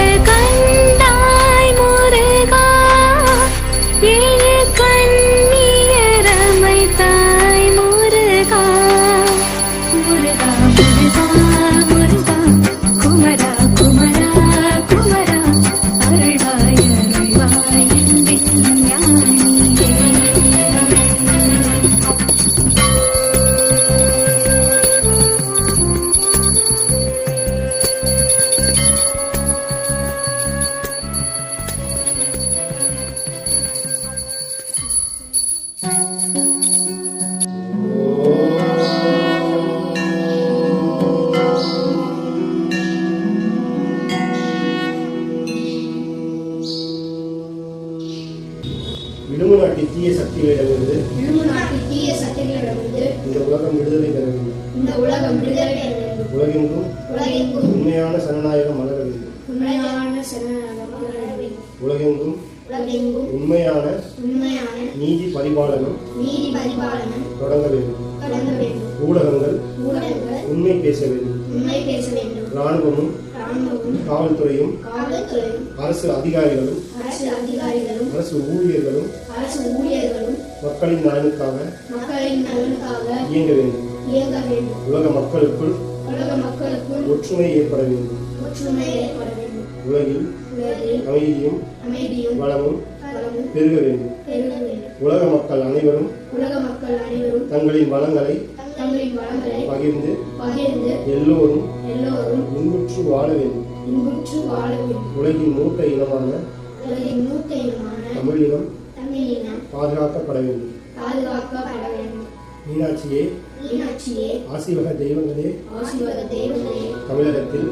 গায়ে গায়ে விடுமுநாட்டி தீய சக்திகளிடமிருந்து தீய சக்திகளிடமிருந்து இந்த உலகம் விடுதலை பெற வேண்டும் இந்த உலகம் விடுதலை பெற வேண்டும் உலகெங்கும் உலகெங்கும் உண்மையான சனநாயகம் மலர வேண்டும் உண்மையான வேண்டும் உலகெங்கும் உலகெங்கும் உண்மையான உண்மையான நீதி பரிபாலனம் நீதி பரிபாலனம் தொடங்க வேண்டும். தொடங்க வேண்டும். ஊடகங்கள் ஊடகங்கள் உண்மை பேச வேண்டும். ராணுவமும் காவல்துறையும் அரசு அதிகாரிகளும் அரசு ஊழியர்களும் மக்களின் நலனுக்காக இயங்க வேண்டும். உலக மக்களுக்குள் ஒற்றுமை ஏற்பட வேண்டும். உலகில் அமைதியும் வளமும் பெருக வேண்டும். உலக மக்கள் அனைவரும் தங்களின் வளங்களை தங்களின் வளங்களை பகிர்ந்து பகிர்ந்து எல்லோரும் எல்லோரும் இன்புற்று வாழ வேண்டும். இன்புற்று வாழ வேண்டும். உலகின் மூத்த இனமான உலகின் மூத்த இனமான தமிழினம் தமிழினம் பாதுகாக்கப்பட வேண்டும். பாதுகாக்கப்பட வேண்டும். மீனாட்சியே மீனாட்சியே ஆசீவக தெய்வங்களே ஆசீர்வாத தெய்வங்களே தமிழகத்தில்